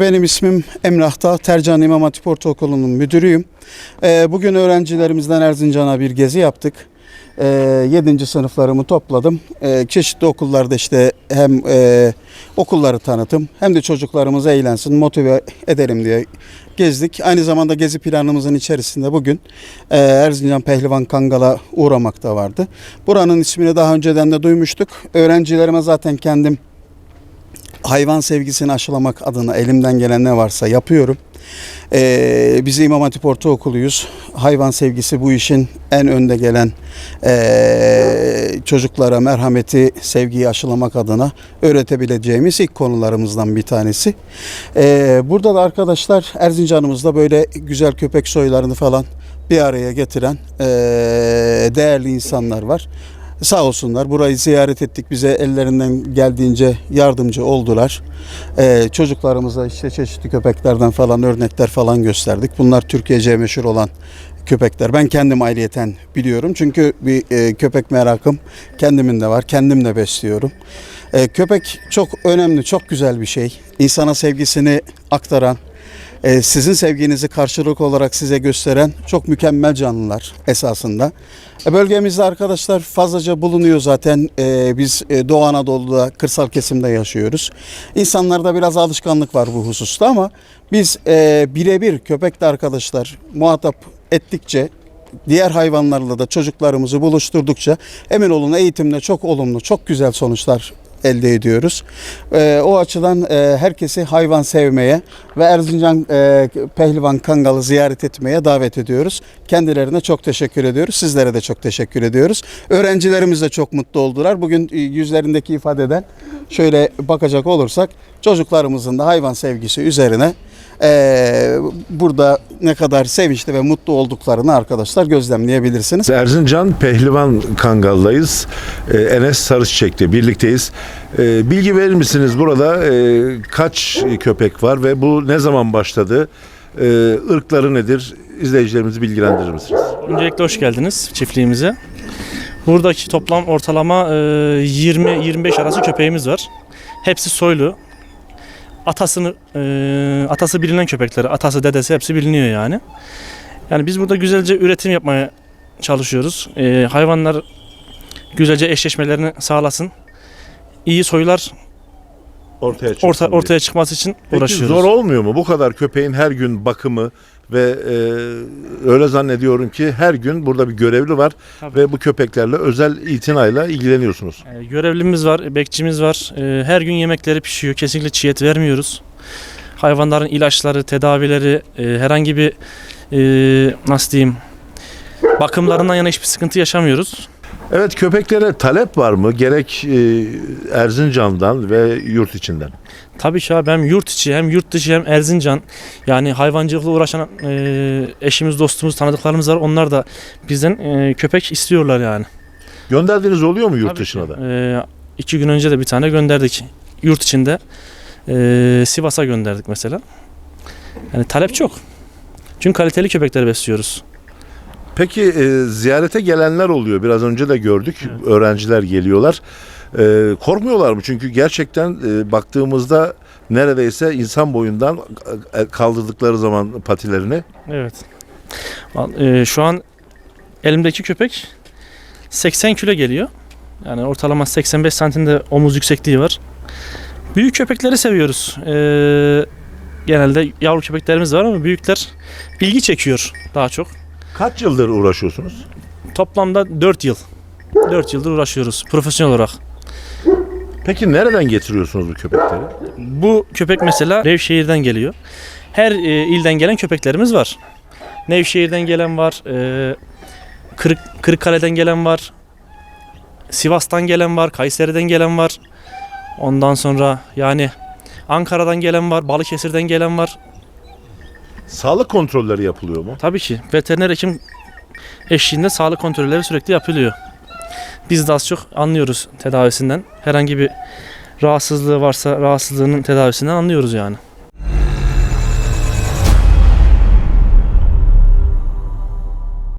Benim ismim Emrah Dağ, Tercan İmam Hatip Ortaokulu'nun müdürüyüm. Ee, bugün öğrencilerimizden Erzincan'a bir gezi yaptık. Ee, 7. sınıflarımı topladım. Ee, çeşitli okullarda işte hem e, okulları tanıtım hem de çocuklarımız eğlensin, motive edelim diye gezdik. Aynı zamanda gezi planımızın içerisinde bugün e, Erzincan Pehlivan Kangal'a uğramak da vardı. Buranın ismini daha önceden de duymuştuk. Öğrencilerime zaten kendim hayvan sevgisini aşılamak adına elimden gelen ne varsa yapıyorum. Ee, biz İmam Hatip Ortaokuluyuz. Hayvan sevgisi bu işin en önde gelen ee, çocuklara merhameti, sevgiyi aşılamak adına öğretebileceğimiz ilk konularımızdan bir tanesi. Ee, burada da arkadaşlar Erzincan'ımızda böyle güzel köpek soylarını falan bir araya getiren ee, değerli insanlar var. Sağ olsunlar burayı ziyaret ettik bize ellerinden geldiğince yardımcı oldular. Ee, çocuklarımıza işte çeşitli köpeklerden falan örnekler falan gösterdik. Bunlar Türkiye'ce meşhur olan köpekler. Ben kendim ayrıyeten biliyorum çünkü bir e, köpek merakım kendimin de var. Kendim de besliyorum. Ee, köpek çok önemli, çok güzel bir şey. İnsana sevgisini aktaran, e, sizin sevginizi karşılık olarak size gösteren çok mükemmel canlılar esasında. E, bölgemizde arkadaşlar fazlaca bulunuyor zaten. E, biz e, Doğu Anadolu'da kırsal kesimde yaşıyoruz. İnsanlarda biraz alışkanlık var bu hususta ama biz e, birebir köpekle arkadaşlar muhatap ettikçe diğer hayvanlarla da çocuklarımızı buluşturdukça emin olun eğitimde çok olumlu, çok güzel sonuçlar elde ediyoruz. Ee, o açıdan e, herkesi hayvan sevmeye ve Erzincan e, Pehlivan Kangal'ı ziyaret etmeye davet ediyoruz. Kendilerine çok teşekkür ediyoruz. Sizlere de çok teşekkür ediyoruz. Öğrencilerimiz de çok mutlu oldular. Bugün e, yüzlerindeki ifadeden şöyle bakacak olursak çocuklarımızın da hayvan sevgisi üzerine e, burada ne kadar sevinçli ve mutlu olduklarını arkadaşlar gözlemleyebilirsiniz. Erzincan Pehlivan Kangal'dayız. Ee, Enes Sarıçiçek'le birlikteyiz. Ee, bilgi verir misiniz burada e, kaç köpek var ve bu ne zaman başladı? Ee, ırkları nedir? İzleyicilerimizi bilgilendirir misiniz? Öncelikle hoş geldiniz çiftliğimize. Buradaki toplam ortalama e, 20-25 arası köpeğimiz var. Hepsi soylu. Atasını e, atası bilinen köpekleri, atası dedesi hepsi biliniyor yani. Yani biz burada güzelce üretim yapmaya çalışıyoruz. E, hayvanlar güzelce eşleşmelerini sağlasın. İyi soylar Ortaya orta, çıksın diye. ortaya çıkması için Peki uğraşıyoruz. zor olmuyor mu? Bu kadar köpeğin her gün bakımı ve e, öyle zannediyorum ki her gün burada bir görevli var Tabii. ve bu köpeklerle özel itinayla ilgileniyorsunuz. E, Görevlimiz var, bekçimiz var. E, Her gün yemekleri pişiyor. Kesinlikle çiğ et vermiyoruz. Hayvanların ilaçları, tedavileri, e, herhangi bir e, nasıl diyeyim bakımlarından yana hiçbir sıkıntı yaşamıyoruz. Evet köpeklere talep var mı? Gerek e, Erzincan'dan ve yurt içinden. Tabii ki abi hem yurt içi hem yurt dışı hem Erzincan yani hayvancılıkla uğraşan e, eşimiz, dostumuz, tanıdıklarımız var. Onlar da bizden e, köpek istiyorlar yani. Gönderdiğiniz oluyor mu yurt Tabii dışına da? E, iki gün önce de bir tane gönderdik. Yurt içinde e, Sivas'a gönderdik mesela. Yani talep çok. Çünkü kaliteli köpekleri besliyoruz. Peki e, ziyarete gelenler oluyor. Biraz önce de gördük. Evet. Öğrenciler geliyorlar. E, korkmuyorlar mı? Çünkü gerçekten e, baktığımızda neredeyse insan boyundan e, kaldırdıkları zaman patilerini Evet. E, şu an elimdeki köpek 80 kilo geliyor. Yani ortalama 85 santimde omuz yüksekliği var. Büyük köpekleri seviyoruz. E, genelde yavru köpeklerimiz var ama büyükler ilgi çekiyor daha çok. Kaç yıldır uğraşıyorsunuz? Toplamda 4 yıl. 4 yıldır uğraşıyoruz profesyonel olarak. Peki nereden getiriyorsunuz bu köpekleri? Bu köpek mesela Nevşehir'den geliyor. Her e, ilden gelen köpeklerimiz var. Nevşehir'den gelen var, e, Kırık, Kırıkkale'den gelen var, Sivas'tan gelen var, Kayseri'den gelen var. Ondan sonra yani Ankara'dan gelen var, Balıkesir'den gelen var. Sağlık kontrolleri yapılıyor mu? Tabii ki veteriner hekim eşliğinde sağlık kontrolleri sürekli yapılıyor. Biz de az çok anlıyoruz tedavisinden. Herhangi bir rahatsızlığı varsa rahatsızlığının tedavisinden anlıyoruz yani.